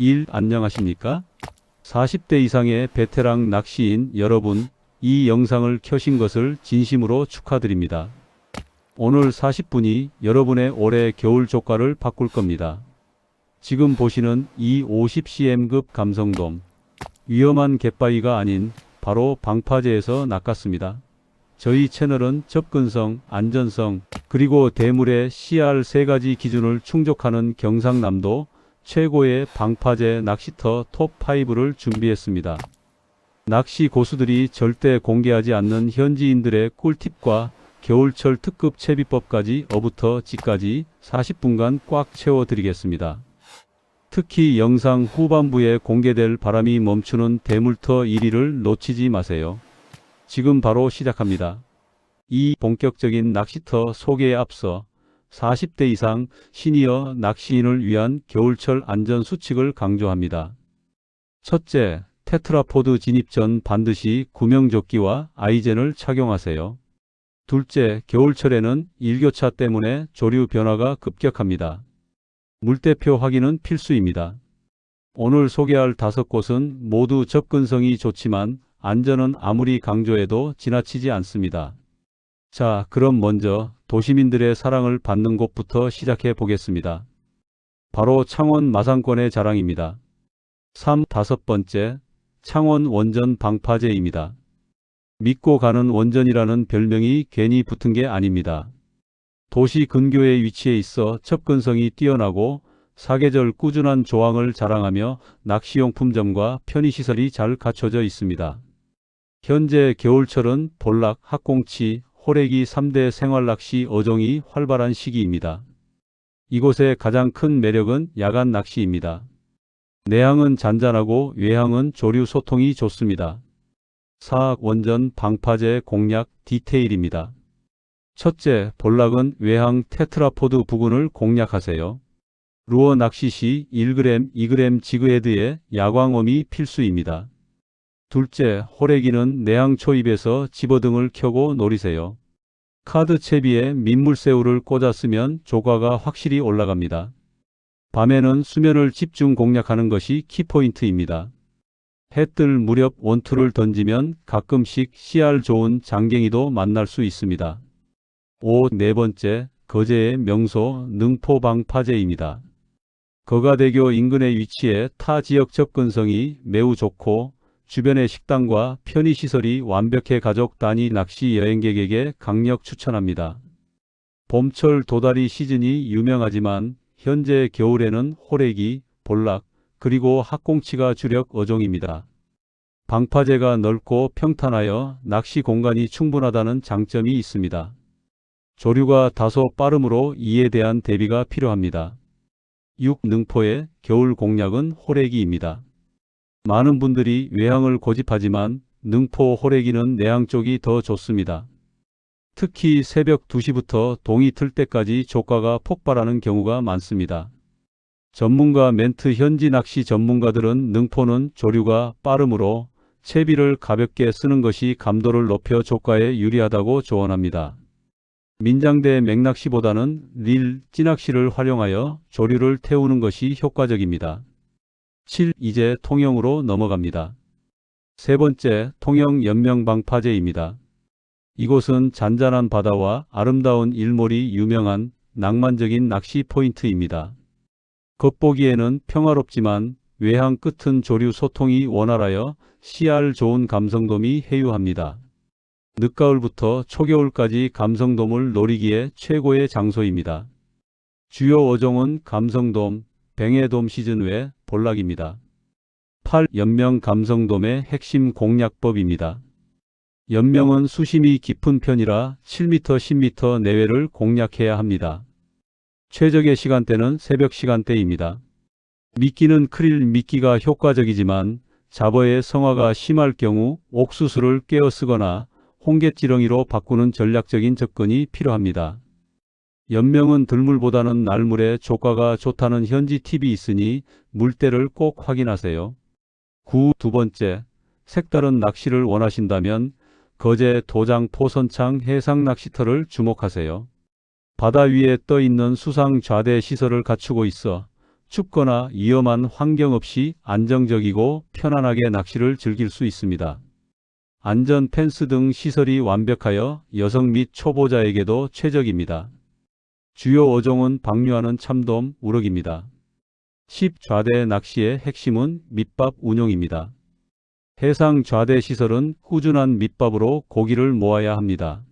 1. 안녕하십니까? 40대 이상의 베테랑 낚시인 여러분, 이 영상을 켜신 것을 진심으로 축하드립니다. 오늘 40분이 여러분의 올해 겨울 조과를 바꿀 겁니다. 지금 보시는 이 50cm급 감성돔, 위험한 갯바위가 아닌 바로 방파제에서 낚았습니다. 저희 채널은 접근성, 안전성, 그리고 대물의 CR 세 가지 기준을 충족하는 경상남도 최고의 방파제 낚시터 톱5를 준비했습니다. 낚시 고수들이 절대 공개하지 않는 현지인들의 꿀팁과 겨울철 특급 채비법까지 어부터 지까지 40분간 꽉 채워드리겠습니다. 특히 영상 후반부에 공개될 바람이 멈추는 대물터 1위를 놓치지 마세요. 지금 바로 시작합니다. 이 본격적인 낚시터 소개에 앞서 40대 이상 시니어 낚시인을 위한 겨울철 안전 수칙을 강조합니다. 첫째, 테트라포드 진입 전 반드시 구명조끼와 아이젠을 착용하세요. 둘째, 겨울철에는 일교차 때문에 조류 변화가 급격합니다. 물대표 확인은 필수입니다. 오늘 소개할 다섯 곳은 모두 접근성이 좋지만 안전은 아무리 강조해도 지나치지 않습니다. 자, 그럼 먼저 도시민들의 사랑을 받는 곳부터 시작해 보겠습니다. 바로 창원 마산권의 자랑입니다. 3. 다섯 번째, 창원 원전 방파제입니다. 믿고 가는 원전이라는 별명이 괜히 붙은 게 아닙니다. 도시 근교에 위치해 있어 접근성이 뛰어나고 사계절 꾸준한 조항을 자랑하며 낚시용품점과 편의시설이 잘 갖춰져 있습니다. 현재 겨울철은 볼락, 학꽁치, 호래기 3대 생활낚시 어종이 활발한 시기입니다. 이곳의 가장 큰 매력은 야간 낚시입니다. 내항은 잔잔하고 외항은 조류 소통이 좋습니다. 사악 원전 방파제 공략 디테일입니다. 첫째, 볼락은 외항 테트라포드 부근을 공략하세요. 루어 낚시 시 1g, 2g 지그헤드의 야광엄이 필수입니다. 둘째, 호래기는 내항 초입에서 집어등을 켜고 노리세요. 카드 채비에 민물새우를 꽂아 쓰면 조과가 확실히 올라갑니다. 밤에는 수면을 집중 공략하는 것이 키포인트입니다. 해 뜰 무렵 원투를 던지면 가끔씩 CR 좋은 장갱이도 만날 수 있습니다. 5. 네 번째, 거제의 명소 능포방파제입니다. 거가대교 인근에 위치해 타 지역 접근성이 매우 좋고 주변의 식당과 편의시설이 완벽해 가족 단위 낚시 여행객에게 강력 추천합니다. 봄철 도다리 시즌이 유명하지만 현재 겨울에는 호래기, 볼락, 그리고 학꽁치가 주력 어종입니다. 방파제가 넓고 평탄하여 낚시 공간이 충분하다는 장점이 있습니다. 조류가 다소 빠르므로 이에 대한 대비가 필요합니다. 6. 능포의 겨울 공략은 호래기입니다. 많은 분들이 외항을 고집하지만 능포 호래기는 내항 쪽이 더 좋습니다. 특히 새벽 2시부터 동이 틀 때까지 조과가 폭발하는 경우가 많습니다. 전문가 멘트 현지 낚시 전문가들은 능포는 조류가 빠르므로 채비를 가볍게 쓰는 것이 감도를 높여 조과에 유리하다고 조언합니다. 민장대 맥낚시보다는 릴, 찌낚시를 활용하여 조류를 태우는 것이 효과적입니다. 7. 이제 통영으로 넘어갑니다. 세 번째, 통영 연명방파제입니다. 이곳은 잔잔한 바다와 아름다운 일몰이 유명한 낭만적인 낚시 포인트입니다. 겉보기에는 평화롭지만 외항 끝은 조류 소통이 원활하여 CR 좋은 감성돔이 해유합니다. 늦가을부터 초겨울까지 감성돔을 노리기에 최고의 장소입니다. 주요 어종은 감성돔, 뱅에돔 시즌 외 볼락입니다. 8. 연명 감성돔의 핵심 공략법입니다. 연명은 수심이 깊은 편이라 7m, 10m 내외를 공략해야 합니다. 최적의 시간대는 새벽 시간대입니다. 미끼는 크릴 미끼가 효과적이지만 잡어의 성화가 심할 경우 옥수수를 깨어 쓰거나 홍게지렁이로 바꾸는 전략적인 접근이 필요합니다. 연명은 들물보다는 날물에 조과가 좋다는 현지 팁이 있으니 물때를 꼭 확인하세요. 9. 두 번째, 색다른 낚시를 원하신다면 거제 도장 포선창 해상 낚시터를 주목하세요. 바다 위에 떠 있는 수상 좌대 시설을 갖추고 있어 춥거나 위험한 환경 없이 안정적이고 편안하게 낚시를 즐길 수 있습니다. 안전 펜스 등 시설이 완벽하여 여성 및 초보자에게도 최적입니다. 주요 어종은 방류하는 참돔, 우럭입니다. 10. 좌대 낚시의 핵심은 밑밥 운용입니다. 해상 좌대 시설은 꾸준한 밑밥으로 고기를 모아야 합니다.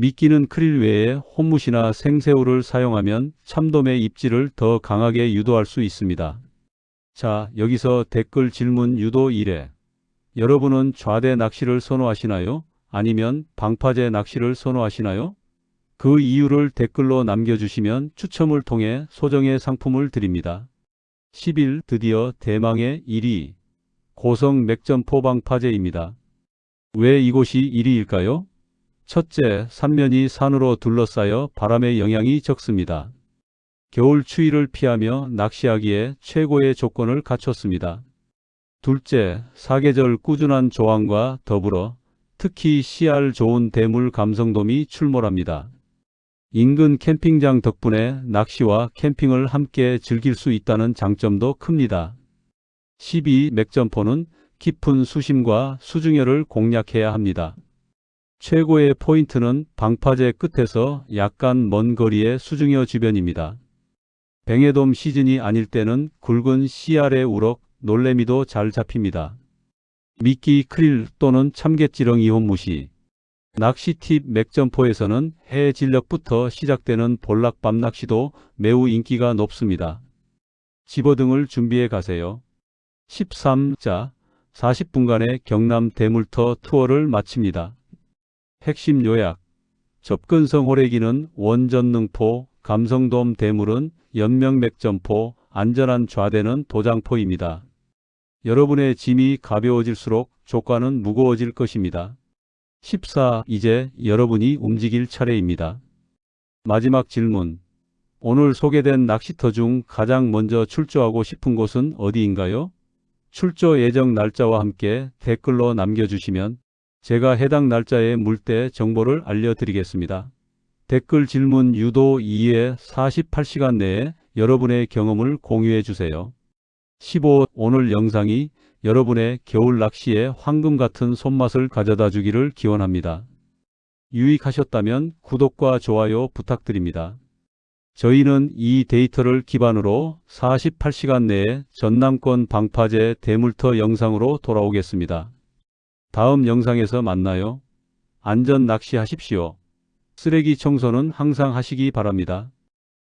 미끼는 크릴 외에 혼무시나 생새우를 사용하면 참돔의 입질을 더 강하게 유도할 수 있습니다. 자, 여기서 댓글 질문 유도 1회. 여러분은 좌대 낚시를 선호하시나요? 아니면 방파제 낚시를 선호하시나요? 그 이유를 댓글로 남겨주시면 추첨을 통해 소정의 상품을 드립니다. 10일 드디어 대망의 1위. 고성 맥점포 방 파제입니다. 왜 이곳이 1위일까요? 첫째, 산면이 산으로 둘러싸여 바람의 영향이 적습니다. 겨울 추위를 피하며 낚시하기에 최고의 조건을 갖췄습니다. 둘째, 사계절 꾸준한 조항과 더불어 특히 CR 좋은 대물 감성돔이 출몰합니다. 인근 캠핑장 덕분에 낚시와 캠핑을 함께 즐길 수 있다는 장점도 큽니다. 12. 맥점포는 깊은 수심과 수중열을 공략해야 합니다. 최고의 포인트는 방파제 끝에서 약간 먼 거리의 수중여 주변입니다. 뱅에돔 시즌이 아닐 때는 굵은 CR의 우럭, 놀래미도 잘 잡힙니다. 미끼 크릴 또는 참깨지렁 이혼 무시. 낚시 팁 맥점포에서는 해 진력부터 시작되는 볼락밤 낚시도 매우 인기가 높습니다. 집어등을 준비해 가세요. 13자 40분간의 경남 대물터 투어를 마칩니다. 핵심 요약 접근성 호래기는 원전능포, 감성돔 대물은 연명 맥점포, 안전한 좌대는 도장포입니다. 여러분의 짐이 가벼워질수록 조과는 무거워질 것입니다. 14. 이제 여러분이 움직일 차례입니다. 마지막 질문. 오늘 소개된 낚시터 중 가장 먼저 출조하고 싶은 곳은 어디인가요? 출조 예정 날짜와 함께 댓글로 남겨주시면 제가 해당 날짜의 물때 정보를 알려드리겠습니다. 댓글 질문 유도 2에 48시간 내에 여러분의 경험을 공유해 주세요. 15. 오늘 영상이 여러분의 겨울 낚시에 황금 같은 손맛을 가져다 주기를 기원합니다. 유익하셨다면 구독과 좋아요 부탁드립니다. 저희는 이 데이터를 기반으로 48시간 내에 전남권 방파제 대물터 영상으로 돌아오겠습니다. 다음 영상에서 만나요. 안전 낚시하십시오. 쓰레기 청소는 항상 하시기 바랍니다.